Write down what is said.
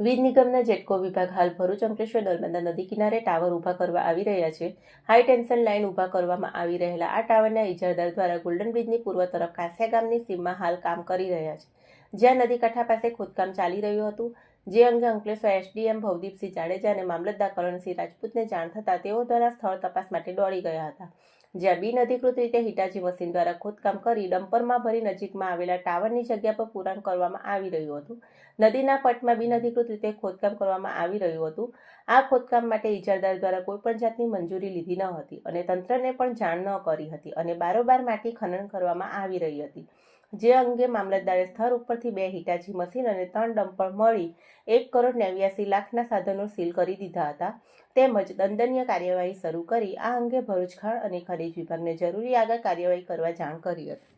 વીજ નિગમના જેટકો વિભાગ હાલ ભરૂચ અંકલેશ્વર નર્મદા નદી કિનારે ટાવર ઊભા કરવા આવી રહ્યા છે. હાઈ ટેન્શન લાઇન ઊભા કરવામાં આવી રહેલા આ ટાવરના ઇજારદાર દ્વારા ગોલ્ડન બ્રિજની પૂર્વ તરફ કાંસિયા ગામની સીમમાં હાલ કામ કરી રહ્યા છે. જ્યાં નદી કાંઠા પાસે ખોદકામ ચાલી રહ્યું હતું જે અંગે અંકલેશ્વર એસડીએમ ભવદીપસિંહ જાડેજા અને મામલતદાર કરણસિંહ રાજપૂતને જાણ થતાં તેઓ દ્વારા સ્થળ તપાસ માટે દોડી ગયા હતા. જ્યાં બિન અધિકૃત રીતે હિટાચી મશીન દ્વારા ખોદકામ કરી ડમ્પરમાં ભરી નજીકમાં આવેલા ટાવરની જગ્યા પર પૂરણ કરવામાં આવી રહ્યું હતું. નદીના પટમાં બિન અધિકૃત રીતે ખોદકામ કરવામાં આવી રહ્યું હતું. આ ખોદકામ માટે ઇજારદાર દ્વારા કોઈપણ જાતની મંજૂરી લીધી ન હતી અને તંત્રને પણ જાણ ન કરી હતી અને બારોબાર માટી ખનન કરવામાં આવી રહી હતી. જે અંગે મામલતદારે સ્થળ ઉપરથી બે હિટાચી મશીન અને ત્રણ ડમ્પર મળી એક કરોડ નેવ્યાસી લાખના સાધનો સીલ કરી દીધા હતા. તેમજ દંડનીય કાર્યવાહી શરૂ કરી આ અંગે ભરૂચ ખાણ અને ખનીજ વિભાગને જરૂરી આગળ કાર્યવાહી કરવા જાણ કરી હતી.